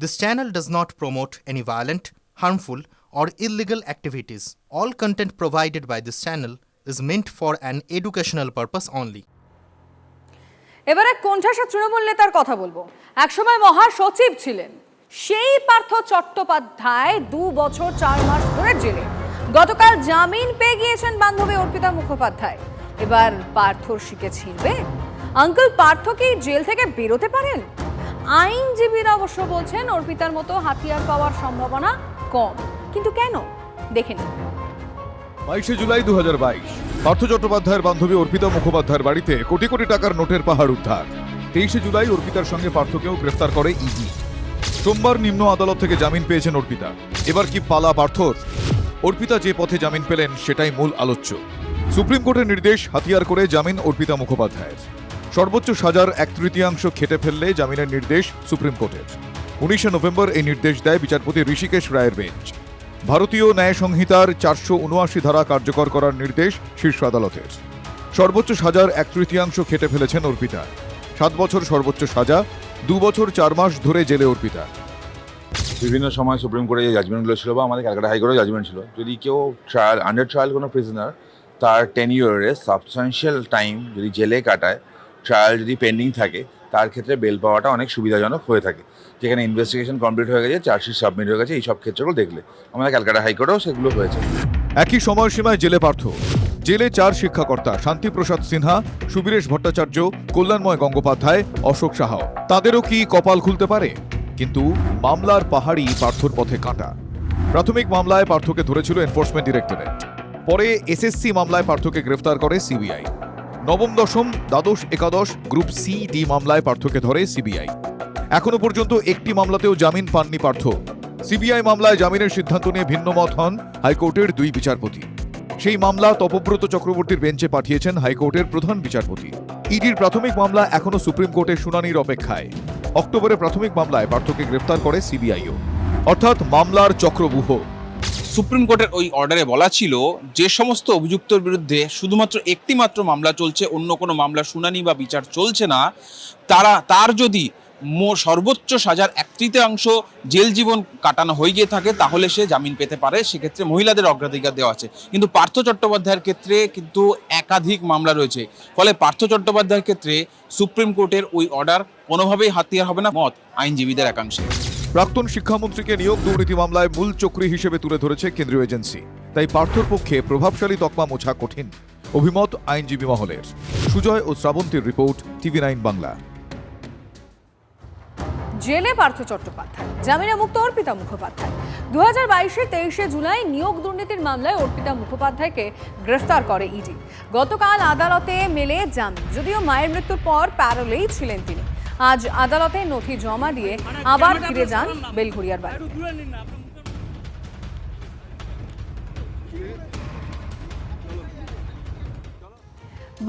This channel does not promote any violent, harmful, or illegal activities. All content provided by this channel is meant for an educational purpose only. এবারে কোণঠাসা তৃণমূল নেতার কথা বলব একসময় মহাসচিব ছিলেন সেই পার্থ চট্টোপাধ্যায় দু বছর চার মাস ধরে জেলে গতকাল জামিন পেয়ে গিয়েছেন বান্ধবী অর্পিতা মুখোপাধ্যায় এবার পার্থর শিখে ছিঁড়বে আঙ্কেল পার্থ কি জেল থেকে বেরোতে পারেন আইনজীবীরা অবশ্য বলছেন অর্পিতার মতো হাতিয়ার পাওয়ার সম্ভাবনা কম। কিন্তু কেন? দেখে নিন। বাইশে জুলাই দু পার্থ চট্টোপাধ্যায়ের বান্ধবী অর্পিতা মুখোপাধ্যায়ের বাড়িতে কোটি কোটি টাকার নোটের পাহাড় উদ্ধার। তেইশে জুলাই অর্পিতার সঙ্গে পার্থকেও গ্রেফতার করে ইডি। সোমবার নিম্ন আদালত থেকে জামিন পেয়েছেন অর্পিতা। এবার কি পালা পার্থর? অর্পিতা যে পথে জামিন পেলেন সেটাই মূল আলোচ্য। সুপ্রিম কোর্টের নির্দেশ হাতিয়ার করে জামিন অর্পিতা মুখোপাধ্যায়ের। সর্বোচ্চ সাজার এক তৃতীয়াংশ খেটে ফেললে জামিনের নির্দেশ সুপ্রিম কোর্টের। উনিশে নভেম্বর এই নির্দেশ দেয় বিচারপতি ঋষিকেশ রায়ের বেঞ্চ। ভারতীয় ন্যায় সংহিতার চারশো উনআশি ধারা কার্যকর করার নির্দেশ শীর্ষ আদালতের। সর্বোচ্চ সাজার এক তৃতীয়াংশ খেটে ফেলেছেন অর্পিতা। সাত বছর সর্বোচ্চ সাজা, দু বছর চার মাস ধরে জেলে অর্পিতা। বিভিন্ন সময় সুপ্রিম কোর্টে যে জাজমেন্টগুলো ছিল বা আমাদের ক্যালকাটা হাইকোর্টেও জাজমেন্ট ছিল, যদি কেউ ট্রায়াল আন্ডার ট্রায়াল কোনো প্রিজনার তার টেন ইয়ারে সাবস্টান্সিয়াল টাইম যদি জেলে কাটায় ট্রায়াল যদি পেন্ডিং থাকে, তার ক্ষেত্রে বেল পাওয়াটা অনেক সুবিধাজনক হয়ে থাকে। যেখানে ইনভেস্টিগেশন কমপ্লিট হয়ে গেছে চার্জশিট সাবমিট হয়ে গেছে এই সব ক্ষেত্রগুলো দেখলে। আমাদের ক্যালকাটা হাইকোর্টেও সেগুলো হয়েছে। একই সময়সীমায় জেলে পার্থ। জেলে চার শিক্ষাকর্তা, শান্তিপ্রসাদ সিনহা, সুবীরেশ ভট্টাচার্য, কল্যাণময় গঙ্গোপাধ্যায়, অশোক সাহাও তাদেরও কি কপাল খুলতে পারে? কিন্তু মামলার পাহাড়ি পার্থর পথে কাঁটা। প্রাথমিক মামলায় পার্থকে ধরেছিল এনফোর্সমেন্ট ডিরেক্টরেট পরে এসএসসি মামলায় পার্থকে গ্রেফতার করে সিবিআই। নবম দশম, দ্বাদশ একাদশ, গ্রুপ সি ডি মামলায় পার্থকে ধরে সিবিআই। এখনও পর্যন্ত একটি মামলাতেও জামিন পাননি পার্থ। সিবিআই মামলায় জামিনের সিদ্ধান্ত নিয়ে ভিন্নমত হন হাইকোর্টের দুই বিচারপতি। সেই মামলা তপব্রত চক্রবর্তীর বেঞ্চে পাঠিয়েছেন হাইকোর্টের প্রধান বিচারপতি। ইডির প্রাথমিক মামলা এখনও সুপ্রিম কোর্টের শুনানির অপেক্ষায়। অক্টোবরে প্রাথমিক মামলায় পার্থকে গ্রেফতার করে সিবিআইও। অর্থাৎ মামলার চক্রবুহ। সুপ্রিম কোর্টের ওই অর্ডারে বলা ছিল যে সমস্ত অভিযুক্তর বিরুদ্ধে শুধুমাত্র একটি মাত্র মামলা চলছে, অন্য কোনো মামলা শুনানি বা বিচার চলছে না। তারা, তার যদি মো- সর্বোচ্চ সাজার এক তৃতীয়াংশ জেল জীবন কাটানো হয়ে গিয়ে থাকে, তাহলে সে জামিন পেতে পারে। সেক্ষেত্রে মহিলাদের অগ্রাধিকার দেওয়া আছে। কিন্তু পার্থ চট্টোপাধ্যায়ের ক্ষেত্রে কিন্তু একাধিক মামলা রয়েছে। ফলে পার্থ চট্টোপাধ্যায়ের ক্ষেত্রে সুপ্রিম কোর্টের ওই অর্ডার কোনোভাবেই হাতিয়ার হবে না মত আইনজীবীদের একাংশে। প্রাক্তন শিক্ষামন্ত্রীকে নিয়োগ দুর্নীতি মামলায় মূল চক্রী হিসেবে তুলে ধরেছে কেন্দ্রীয় এজেন্সি। তাই পার্থর পক্ষে প্রভাবশালী তকমা মোছা কঠিন। অভিমত আইনজীবী মহলের। সুজয় ও শ্রাবন্তীর রিপোর্ট, টিভি নাইন বাংলা। জেলে পার্থ চট্টোপাধ্যায়, জামিনে মুক্ত অর্পিতা মুখোপাধ্যায়। দু হাজার বাইশের তেইশে জুলাই নিয়োগ দুর্নীতির মামলায় অর্পিতা মুখোপাধ্যায়কে গ্রেফতার করে ইডি। গতকাল আদালতে মেলে জামিন, যদিও মায়ের মৃত্যুর পর প্যারোলেই ছিলেন তিনি। আজ আদালতে নথি জমা দিয়ে আবার ফিরে যান বেলঘড়িয়ার বাড়িতে।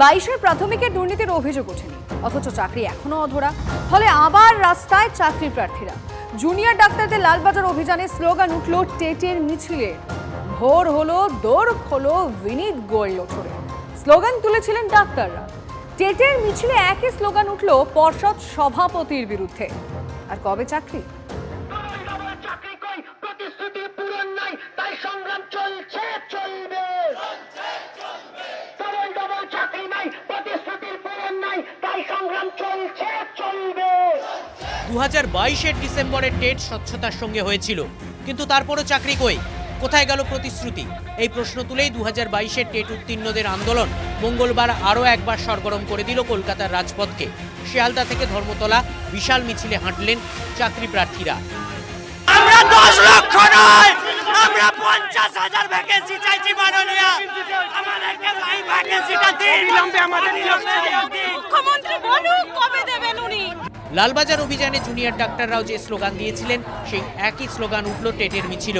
বাইশের প্রাথমিকের দুর্নীতির অভিযোগ ওঠেনি, অথচ চাকরি এখনও অধরা। ফলে আবার রাস্তায় চাকরি প্রার্থীরা। জুনিয়র ডাক্তারদের লালবাজার অভিযানে স্লোগান উঠল, টেটের মিছিলে। ভোর হলো, দৌড় হলো বিনীত গোয়েল ওঠরে। স্লোগান তুলেছিলেন ডাক্তাররা। টেটের মিছিলে একই স্লোগান উঠল পর্ষদ সভাপতির বিরুদ্ধে। আর কবে চাকরি? দু হাজার বাইশের ডিসেম্বরের টেট স্বচ্ছতার সঙ্গে হয়েছিল, কিন্তু তারপরও চাকরি কই? কোথায় গেল প্রতিশ্রুতি? এই প্রশ্ন তুলেই দু হাজার বাইশের টেট উত্তীর্ণদের আন্দোলন মঙ্গলবার আরও একবার সরগরম করে দিল কলকাতার রাজপথকে। শিয়ালদা থেকে ধর্মতলা বিশাল মিছিলে হাঁটলেন চাকরি প্রার্থীরা। আমরা দশ লক্ষ নয় আমরা পঞ্চাশ হাজার ভ্যাকেন্সি চাইছি মাননীয়। আমাদেরকে এই ভ্যাকেন্সিটা দিন। বিলম্বে আমাদের মুখ্যমন্ত্রী বলুন কবে লালবাজার অভিযানে জুনিয়র ডাক্তাররাও যে স্লোগান দিয়েছিলেন, সেই একই স্লোগান উঠল টেটের মিছিল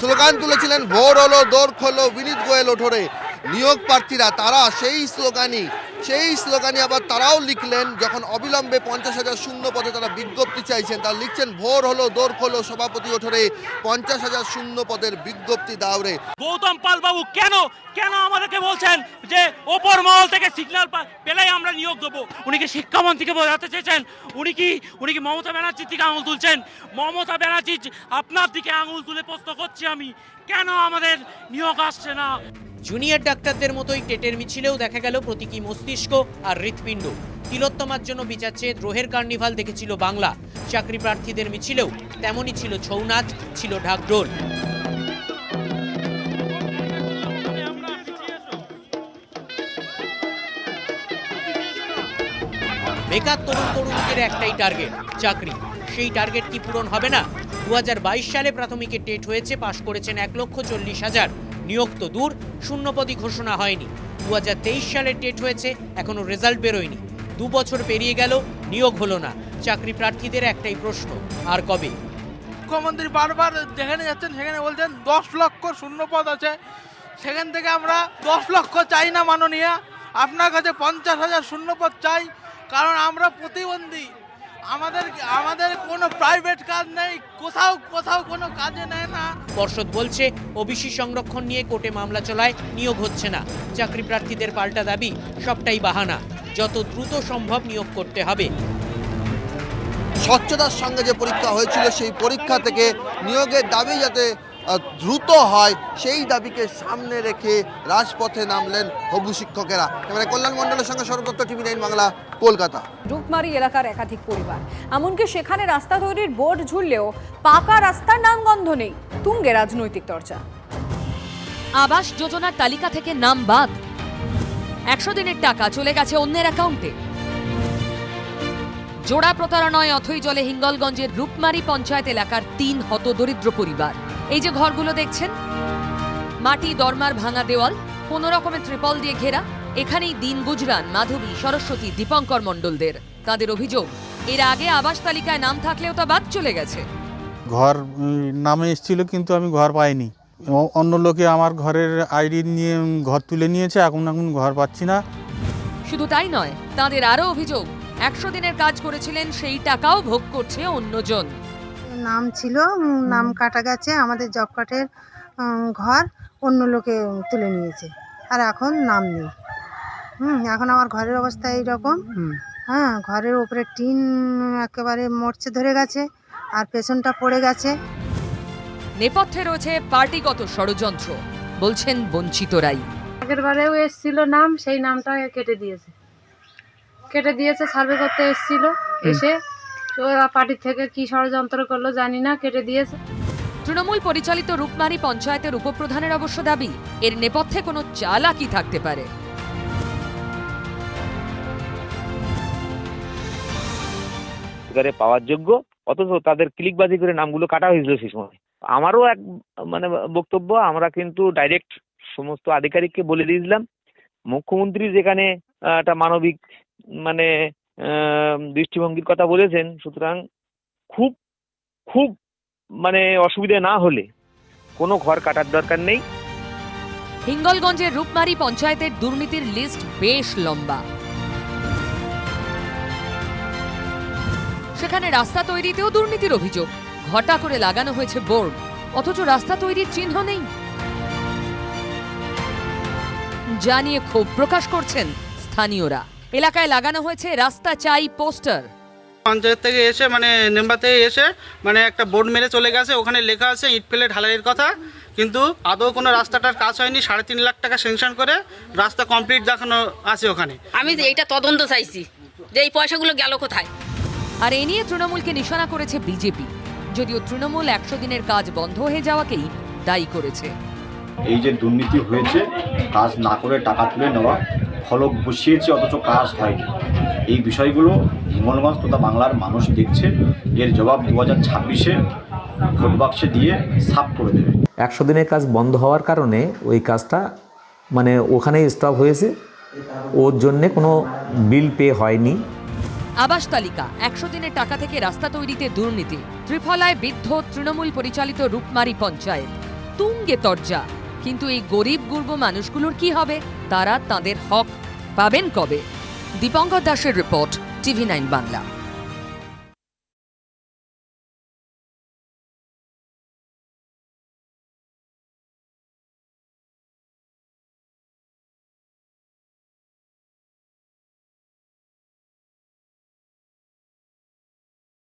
স্লোগান তুলেছিলেন ভোর হলো দোর হলো বিনীত গোয়েল ওঠরে। নিয়োগ প্রার্থীরা, তারা সেই স্লোগানই সেই স্লোগানে আবার তারাও লিখলেন, যখন অবিলম্বে পঞ্চাশ হাজার শূন্য পদে তারা বিজ্ঞপ্তি চাইছেন, তারা লিখছেন, ভোর হলো দৌড় হলো সভাপতি ওঠরে, পঞ্চাশ হাজার শূন্য পদের বিজ্ঞপ্তি দাওরে গৌতম পাল বাবু, কেন কেন আমাদেরকে বলছেন যে ওপর মহল থেকে সিগন্যাল পেলেই আমরা নিয়োগ দেবো? উনি কি শিক্ষামন্ত্রীকে বোঝাতে চেয়েছেন? উনি কি উনি কি মমতা ব্যানার্জির দিকে আঙুল তুলছেন? মমতা ব্যানার্জি, আপনার দিকে আঙুল তুলে প্রশ্ন করছি আমি, কেন আমাদের নিয়োগ আসছে না? জুনিয়র ডাক্তারদের মতোই টেটের মিছিলেও দেখা গেল প্রতীকী মস্তিষ্ক আর হৃৎপিণ্ড। তিলোত্তমার জন্য বিচার চেয়ে দ্রোহের কার্নিভাল দেখেছিল বাংলা। চাকরি প্রার্থীদের মিছিলেও তেমনই ছিল ছৌ নাচ ছিল ঢাকঢোল। বেকার তরুণ তরুণীদের একটাই টার্গেট চাকরি। সেই টার্গেট কি পূরণ হবে না? দু হাজার বাইশ সালে প্রাথমিকে টেট হয়েছে, পাশ করেছেন এক লক্ষ চল্লিশ হাজার। নিয়োগ তো দূর শূন্যপদী ঘোষণা হয়নি। দু হাজার তেইশ সালে ডেট হয়েছে, এখনও রেজাল্ট বেরোয়নি। দু বছর পেরিয়ে গেল, নিয়োগ হলো না। চাকরি প্রার্থীদের একটাই প্রশ্ন, আর কবে? মুখ্যমন্ত্রী বারবার যেখানে যাচ্ছেন, সেখানে বলছেন দশ লক্ষ শূন্য পদ আছে। সেখান থেকে আমরা দশ লক্ষ চাই না, মাননীয়া। আপনার কাছে পঞ্চাশ হাজার শূন্য পদ চাই, কারণ আমরা প্রতিবন্ধী। আমাদের আমাদের কোনো প্রাইভেট কাজ নেই কোথাও কোথাও কোনো কাজে নেয় না। পর্ষদ বলছে ওবিসি সংরক্ষণ নিয়ে কোর্টে মামলা চলায় নিয়োগ হচ্ছে না। চাকরি প্রার্থীদের পাল্টা দাবি সবটাই বাহানা। যত দ্রুত সম্ভব নিয়োগ করতে হবে। স্বচ্ছতার সঙ্গে যে পরীক্ষা হয়েছিল সেই পরীক্ষা থেকে নিয়োগের দাবি যাতে দ্রুত হয় সেই দাবিকে সামনে রেখে রাজপথে নামলেন হবু শিক্ষকেরা। এবারে কল্যাণ মণ্ডলের সঙ্গে সর্বদত্ত টিভি নাইন বাংলা কলকাতা। রূপমারি এলাকার একাধিক পরিবার। এমনকি সেখানে রাস্তা তৈরির বোর্ড ঝুললেও পাকা রাস্তার নামগন্ধ নেই। তুঙ্গে রাজনৈতিক চর্চা আবাস যোজনার তালিকা থেকে নাম বাদ। একশো দিনের টাকা চলে গেছে অন্যের অ্যাকাউন্টে। জোড়া প্রতারণায় অথই জলে হিঙ্গলগঞ্জের রূপমারি পঞ্চায়েত এলাকার তিন হতদরিদ্র পরিবার। এই যে ঘরগুলো দেখছেন মাটি দরমার ভাঙা দেওয়াল কোনো রকমের ত্রিপল দিয়ে ঘেরা এখানেই দিন গুজরান মাধবী সরস্বতী দীপঙ্কর মণ্ডলদের। তাদের অভিযোগ এর আগে আবাস তালিকায় নাম থাকলেও তা বাদ চলে গেছে। ঘর নামে এসেছিল কিন্তু আমি ঘর পাইনি। অন্য লোকে আমার ঘরের আইডি নিয়ে ঘর তুলে নিয়েছে এখন এখন ঘর পাচ্ছি না। শুধু তাই নয় তাদের আরও অভিযোগ একশো দিনের কাজ করেছিলেন সেই টাকাও ভোগ করছে অন্যজন। নাম ছিল নাম কাটা গেছে আমাদের জব কার্ডের ঘর অন্য লোকে তুলে নিয়েছে আর এখন নাম নেই। হুম এখন আমার ঘরের অবস্থা এইরকম। হ্যাঁ ঘরের উপরে টিন একেবারে মরচে ধরে গেছে আর পেছনটা পড়ে গেছে। নেপথ্যে রয়েছে পার্টিগত ষড়যন্ত্র বলছেন বঞ্চিতরাই আগের বারেও এসছিল নাম সেই নামটা কেটে দিয়েছে। কেটে দিয়েছে সার্ভে করতে এসছিল এসে ওরা পার্টির থেকে কি ষড়যন্ত্র করল জানি না কেটে দিয়েছে। তৃণমূল পরিচালিত রূপমারি পঞ্চায়েতের উপপ্রধানের অবশ্য দাবি এর নেপথ্যে কোনো চালাকি থাকতে পারে। পাওয়ার যোগ্য অথচ তাদের ক্লিকবাজি করে নামগুলো কাটা হয়েছিল সেই সময়। আমারও এক মানে বক্তব্য আমরা কিন্তু ডাইরেক্ট সমস্ত আধিকারিককে বলে দিয়েছিলাম। মুখ্যমন্ত্রী যেখানে একটা মানবিক মানে দৃষ্টিভঙ্গির কথা বলেছেন, সুতরাং খুব খুব মানে অসুবিধা না হলে কোনো ঘর কাটার দরকার নেই। হিঙ্গলগঞ্জের রূপমারি পঞ্চায়েতের দুর্নীতির লিস্ট বেশ লম্বা। সেখানে রাস্তা তৈরিতেও দুর্নীতির অভিযোগ। ঘটা করে লাগানো হয়েছে বোর্ড, অথচ রাস্তা তৈরির চিহ্ন নেই। যা নিয়ে ক্ষোভ প্রকাশ করছেন স্থানীয়রা। এলাকায় লাগানো হয়েছে রাস্তা চাই পোস্টার। পঞ্চায়েত থেকে এসে মানে নেম্বার থেকে এসে মানে একটা বোর্ড মেরে চলে গেছে ওখানে লেখা আছে ইট ফেলে ঢালাইয়ের কথা। কিন্তু আদৌ কোনো রাস্তাটার কাজ হয়নি সাড়ে তিন লাখ টাকা সেংশন করে রাস্তা কমপ্লিট দেখানো আছে ওখানে। আমি এইটা তদন্ত চাইছি যে এই পয়সাগুলো গেল কোথায়? আর এ নিয়ে তৃণমূলকে নিশানা করেছে বিজেপি। যদিও তৃণমূল একশো দিনের কাজ বন্ধ হয়ে যাওয়াকেই দায়ী করেছে। এই যে দুর্নীতি হয়েছে কাজ না করে টাকা তুলে নেওয়া ফলক বসিয়েছে অথচ কাজ হয়নি। এই বিষয়গুলো হিঙ্গলগঞ্জ তথা বাংলার মানুষ দেখছে। এর জবাব দু হাজার ছাব্বিশে ভোট বাক্সে দিয়ে সাফ করে দেবে। একশো দিনের কাজ বন্ধ হওয়ার কারণে ওই কাজটা মানে ওখানেই স্টপ হয়েছে। ওর জন্যে কোনো বিল পে হয়নি। আবাস তালিকা একশো দিনের টাকা থেকে রাস্তা তৈরিতে দুর্নীতি। ত্রিফলায় বিদ্ধ তৃণমূল পরিচালিত রূপমারি পঞ্চায়েত। তুঙ্গে তর্জা। কিন্তু এই গরিব গুর্ব মানুষগুলোর কি হবে? তারা তাদের হক পাবেন কবে? দীপঙ্কর দাসের রিপোর্ট টিভি নাইন বাংলা।